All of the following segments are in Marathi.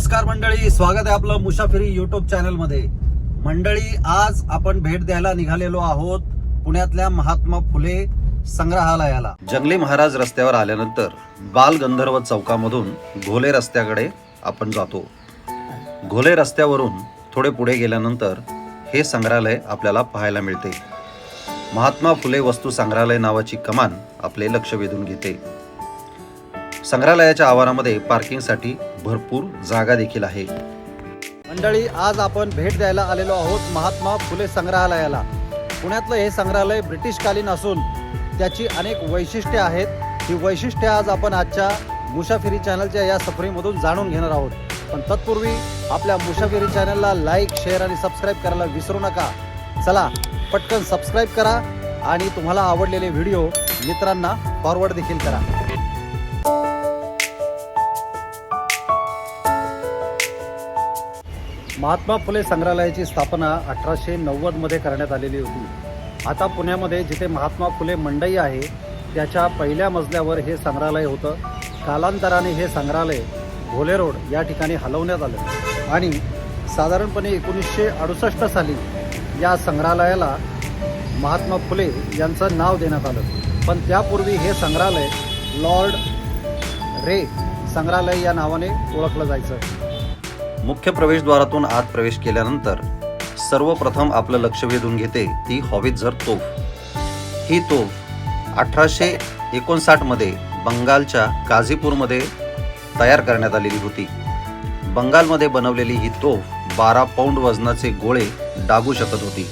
नमस्कार मंडळी स्वागत आहे आपलं मुसाफिरी युट्यूब चॅनलमध्ये. मंडळी आज आपण भेट द्यायला निघालेलो आहोत पुण्यातल्या महात्मा फुले संग्रहालयाला. जंगली महाराज रस्त्यावर आल्यानंतर बाल गंधर्व चौकामधून घोले रस्त्याकडे आपण जातो. घोले रस्त्यावरून थोडे पुढे गेल्यानंतर हे संग्रहालय आपल्याला पाहायला मिळते. महात्मा फुले वस्तू संग्रहालय नावाची कमान आपले लक्ष वेधून घेते. संग्रहालयाच्या आवारामध्ये पार्किंगसाठी भरपूर जागा देखील आहे. मंडळी आज आपण भेट द्यायला आलेलो आहोत महात्मा फुले संग्रहालयाला. पुण्यातलं हे संग्रहालय ब्रिटिशकालीन असून त्याची अनेक वैशिष्ट्ये आहेत. ही वैशिष्ट्ये आज आपण आजच्या मुसाफिरी चॅनलच्या या सफरीमधून जाणून घेणार आहोत. पण तत्पूर्वी आपल्या मुसाफिरी चॅनलला लाईक शेअर आणि सबस्क्राईब करायला विसरू नका. चला पटकन सबस्क्राईब करा आणि तुम्हाला आवडलेले व्हिडिओ मित्रांना फॉरवर्ड देखील करा. महात्मा फुले संग्रहालयाची स्थापना अठराशे नव्वदमध्ये करण्यात आलेली होती. आता पुण्यामध्ये जिथे महात्मा फुले मंडई आहे त्याच्या पहिल्या मजल्यावर हे संग्रहालय होतं. कालांतराने हे संग्रहालय भोले रोड या ठिकाणी हलवण्यात आलं. आणि साधारणपणे एकोणीसशे अडुसष्ट साली या संग्रहालयाला महात्मा फुले यांचं नाव देण्यात आलं. पण त्यापूर्वी हे संग्रहालय लॉर्ड रे संग्रहालय या नावाने ओळखलं जायचं. मुख्य प्रवेशद्वारातून आत प्रवेश केल्यानंतर सर्वप्रथम आपलं लक्ष वेधून घेते ती हॉवित्झर तोफ. ही तोफ अठराशे एकोणसाठमध्ये बंगालच्या काझीपूरमध्ये तयार करण्यात आलेली होती. बंगालमध्ये बनवलेली ही तोफ बारा पौंड वजनाचे गोळे डागू शकत होती.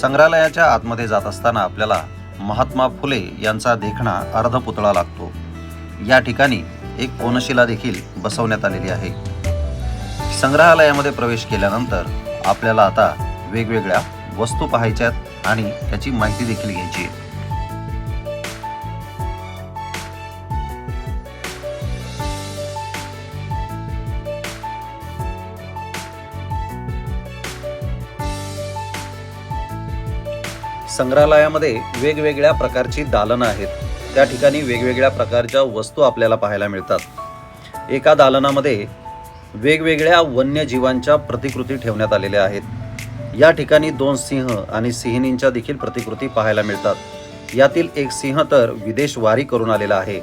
संग्रहालयाच्या आतमध्ये जात असताना आपल्याला महात्मा फुले यांचा देखणा अर्धपुतळा लागतो. या ठिकाणी एक कोनशिला देखील बसवण्यात आलेली आहे. संग्रहालयामध्ये प्रवेश केल्यानंतर आपल्याला आता वेगवेगळ्या वस्तू पाहायच्यात आणि त्याची माहिती देखील घ्यायची आहे. संग्रहालयामध्ये वेगवेगळ्या प्रकारची दालनं आहेत. त्या ठिकाणी वेगवेगळ्या प्रकारच्या वस्तू आपल्याला पाहायला मिळतात. एका दालनामध्ये वेगवेगळ्या वन्यजीवांच्या प्रतिकृती ठेवण्यात आलेल्या आहेत. या ठिकाणी दोन सिंह आणि सिंहिणींच्या देखील प्रतिकृती पाहायला मिळतात. यातील एक सिंह तर विदेश वारी करून आलेला आहे.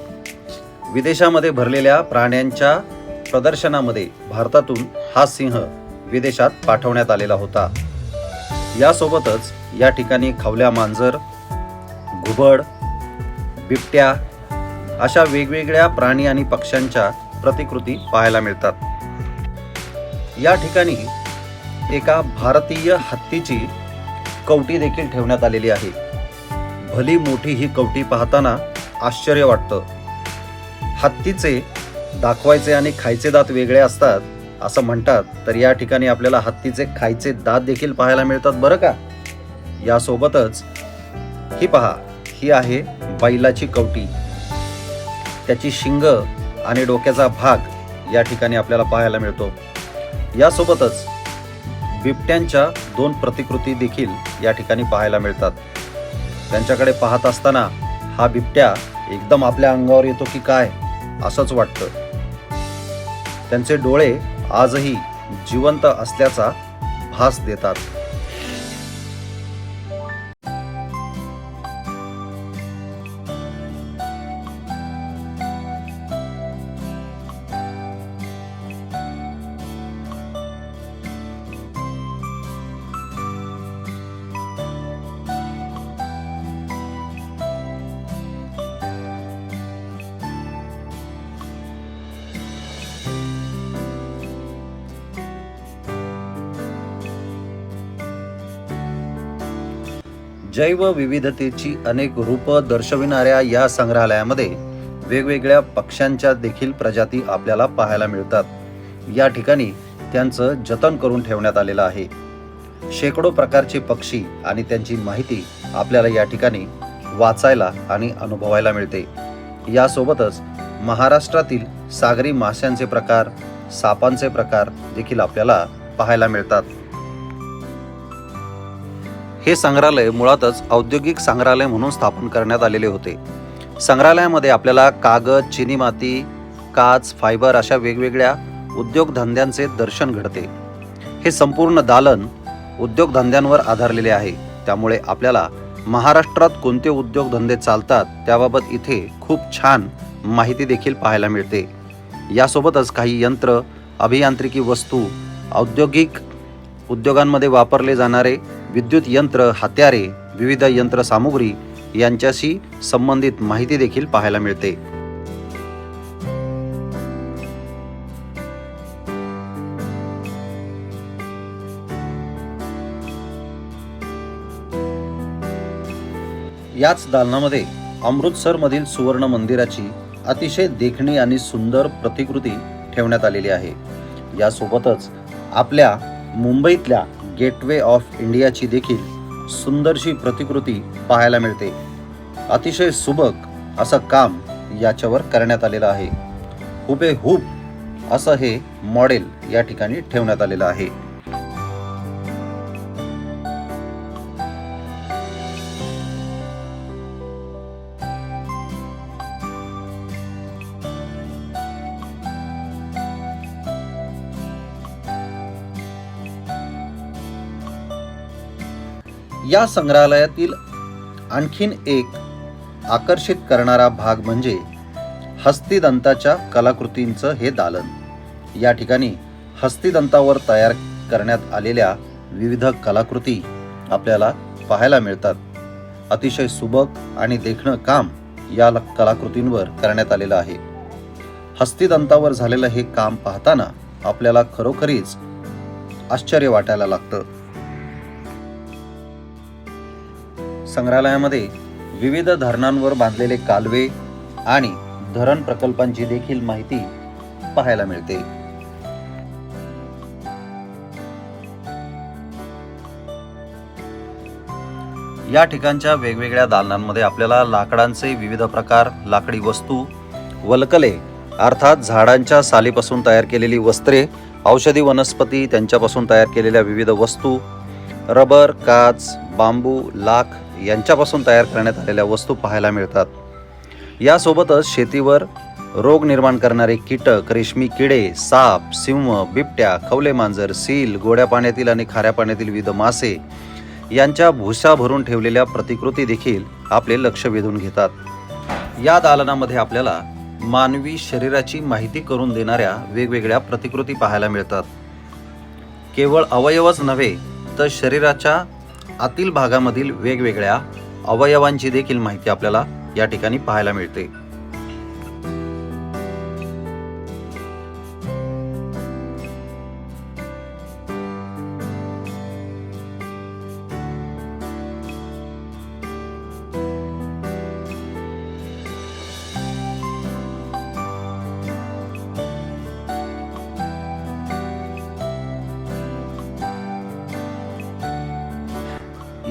विदेशामध्ये भरलेल्या प्राण्यांच्या प्रदर्शनामध्ये भारतातून हा सिंह विदेशात पाठवण्यात आलेला होता. यासोबतच या ठिकाणी खवल्या मांजर घुबड बिबट्या अशा वेगवेगळ्या प्राणी आणि पक्ष्यांच्या प्रतिकृती पाहायला मिळतात. या ठिकाणी एका भारतीय हत्तीची कवटी देखील ठेवण्यात आलेली आहे. भली मोठी ही कवटी पाहताना आश्चर्य वाटतं. हत्तीचे दाखवायचे आणि खायचे दात वेगळे असतात असं म्हणतात. तर या ठिकाणी आपल्याला हत्तीचे खायचे दात देखील पाहायला मिळतात बरं का? यासोबतच ही पहा ही आहे बैलाची कवटी. त्याची शिंग आणि डोक्याचा भाग या ठिकाणी आपल्याला पाहायला मिळतो. यासोबतच बिबट्यांच्या दोन प्रतिकृती देखील या ठिकाणी पाहायला मिळतात. त्यांच्याकडे पाहत असताना हा बिबट्या एकदम आपल्या अंगावर येतो की काय असंच वाटतं. त्यांचे डोळे आजही जिवंत असल्याचा भास देतात. जैवविविधतेची अनेक रूपं दर्शविणाऱ्या या संग्रहालयामध्ये वेगवेगळ्या पक्ष्यांच्या देखील प्रजाती आपल्याला पाहायला मिळतात. या ठिकाणी त्यांचं जतन करून ठेवण्यात आलेलं आहे. शेकडो प्रकारचे पक्षी आणि त्यांची माहिती आपल्याला या ठिकाणी वाचायला आणि अनुभवायला मिळते. यासोबतच महाराष्ट्रातील सागरी माशांचे प्रकार सापांचे प्रकार देखील आपल्याला पाहायला मिळतात. हे संग्रहालय मुळातच औद्योगिक संग्रहालय म्हणून स्थापन करण्यात आलेले होते. संग्रहालयामध्ये आपल्याला कागद चिनी माती काच फायबर अशा वेगवेगळ्या उद्योगधंद्यांचे दर्शन घडते. हे संपूर्ण दालन उद्योगधंद्यांवर आधारलेले आहे. त्यामुळे आपल्याला महाराष्ट्रात कोणते उद्योगधंदे चालतात त्याबाबत इथे खूप छान माहिती देखील पाहायला मिळते. यासोबतच काही यंत्र अभियांत्रिकी वस्तू औद्योगिक उद्योगांमध्ये वापरले जाणारे विद्युत यंत्र हत्यारे विविध यंत्रसामुग्री यांच्याशी संबंधित माहिती देखील पाहायला मिळते. याच दालनामध्ये अमृतसरमधील सुवर्ण मंदिराची अतिशय देखणी आणि सुंदर प्रतिकृती ठेवण्यात आलेली आहे. यासोबतच आपल्या मुंबईतल्या गेटवे ऑफ इंडियाची देखील सुंदरशी प्रतिकृती पाहायला मिळते. अतिशय सुबक असं काम याच्यावर करण्यात आलेलं आहे. हुबेहूब असं हे मॉडेल या ठिकाणी ठेवण्यात आलेलं आहे. या संग्रहालयातील आणखीन एक आकर्षित करणारा भाग म्हणजे हस्तिदंताच्या कलाकृतींचं हे दालन. या ठिकाणी हस्तिदंतावर तयार करण्यात आलेल्या विविध कलाकृती आपल्याला पाहायला मिळतात. अतिशय सुबक आणि देखणं काम या ल- कलाकृतींवर करण्यात आलेलं आहे. हस्तिदंतावर झालेलं हे काम पाहताना आपल्याला खरोखरीच आश्चर्य वाटायला लागतं. संग्रहालयामध्ये विविध धरणांवर बांधलेले कालवे आणि धरण प्रकल्पांची देखील माहिती पाहायला मिळते. या ठिकाणच्या वेगवेगळ्या दालनांमध्ये आपल्याला लाकडांचे विविध प्रकार लाकडी वस्तू वलकले अर्थात झाडांच्या सालीपासून तयार केलेली वस्त्रे औषधी वनस्पती त्यांच्यापासून तयार केलेल्या विविध वस्तू रबर काच बांबू लाख यांच्यापासून तयार करण्यात आलेल्या वस्तू पाहायला मिळतात. यासोबतच शेतीवर रोग निर्माण करणारे कीटक रेशमी किडे साप सिंह बिबट्या खवले मांजर सील गोड्या पाण्यातील आणि खाऱ्या पाण्यातील विविध मासे यांच्या भुसा भरून ठेवलेल्या प्रतिकृती देखील आपले लक्ष वेधून घेतात. या दालनामध्ये आपल्याला मानवी शरीराची माहिती करून देणाऱ्या वेगवेगळ्या प्रतिकृती पाहायला मिळतात. केवळ अवयवच नव्हे तर शरीराच्या आतील भागामधील वेगवेगळ्या अवयवांची देखील माहिती आपल्याला या ठिकाणी पाहायला मिळते.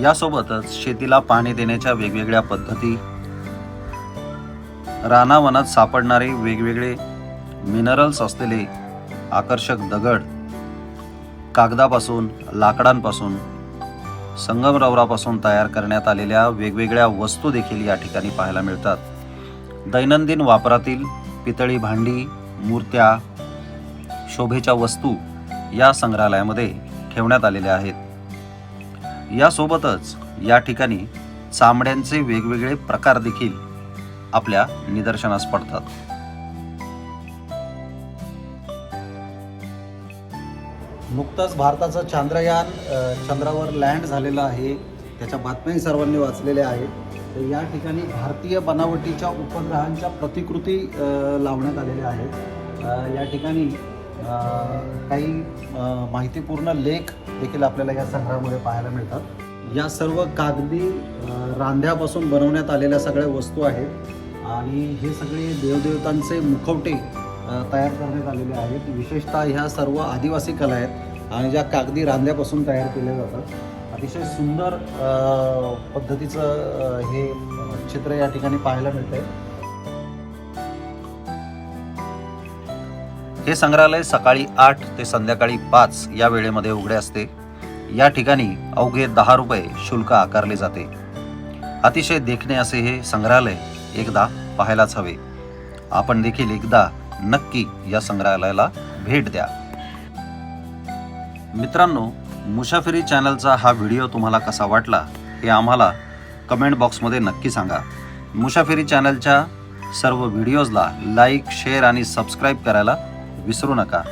यासोबतच शेतीला पाणी देण्याच्या वेगवेगळ्या पद्धती रानावनात सापडणारे वेगवेगळे मिनरल्स असलेले आकर्षक दगड कागदापासून लाकडांपासून संगमरवरापासून तयार करण्यात आलेल्या वेगवेगळ्या वस्तू देखील या ठिकाणी पाहायला मिळतात. दैनंदिन वापरातील पितळी भांडी मूर्त्या शोभेच्या वस्तू या संग्रहालयामध्ये ठेवण्यात आलेल्या आहेत. यासोबतच या ठिकाणी चामड्यांचे वेगवेगळे प्रकार देखील आपल्या निदर्शनास पडतात. नुकतंच भारताचं चांद्रयान चंद्रावर लँड झालेलं आहे. त्याच्या बातम्याही सर्वांनी वाचलेल्या आहेत. तर या ठिकाणी भारतीय बनावटीच्या उपग्रहांच्या प्रतिकृती लावण्यात आलेल्या आहेत. या ठिकाणी काही माहितीपूर्ण लेख देखील आपल्याला या संग्रहामध्ये पाहायला मिळतात. या सर्व कागदी रांध्यापासून बनवण्यात आलेल्या सगळ्या वस्तू आहेत. आणि हे सगळे देवदेवतांचे मुखवटे तयार करण्यात आलेले आहेत. विशेषतः ह्या सर्व आदिवासी कला आहेत आणि ज्या कागदी रांध्यापासून तयार केल्या जातात. अतिशय सुंदर पद्धतीचं हे चित्र या ठिकाणी पाहायला मिळतं आहे हे संग्रहालय सकाळी आठ ते संध्याकाळी पाच या वेळेमध्ये उघडे असते. या ठिकाणी अवघे दहा रुपये शुल्क आकारले जाते. अतिशय देखणे असे हे संग्रहालय एकदा पाहायलाच हवे. आपण देखील एकदा नक्की या संग्रहालयाला भेट द्या. मित्रांनो मुसाफिरी चॅनलचा हा व्हिडिओ तुम्हाला कसा वाटला हे आम्हाला कमेंट बॉक्समध्ये नक्की सांगा. मुसाफिरी चॅनलच्या सर्व व्हिडिओजला लाईक शेअर आणि सबस्क्राईब करायला विसरू नका.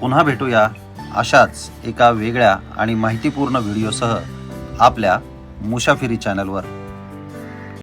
पुन्हा भेटूया अशाच एका वेगळ्या आणि माहितीपूर्ण व्हिडिओसह आपल्या मुशाफिरी चॅनलवर.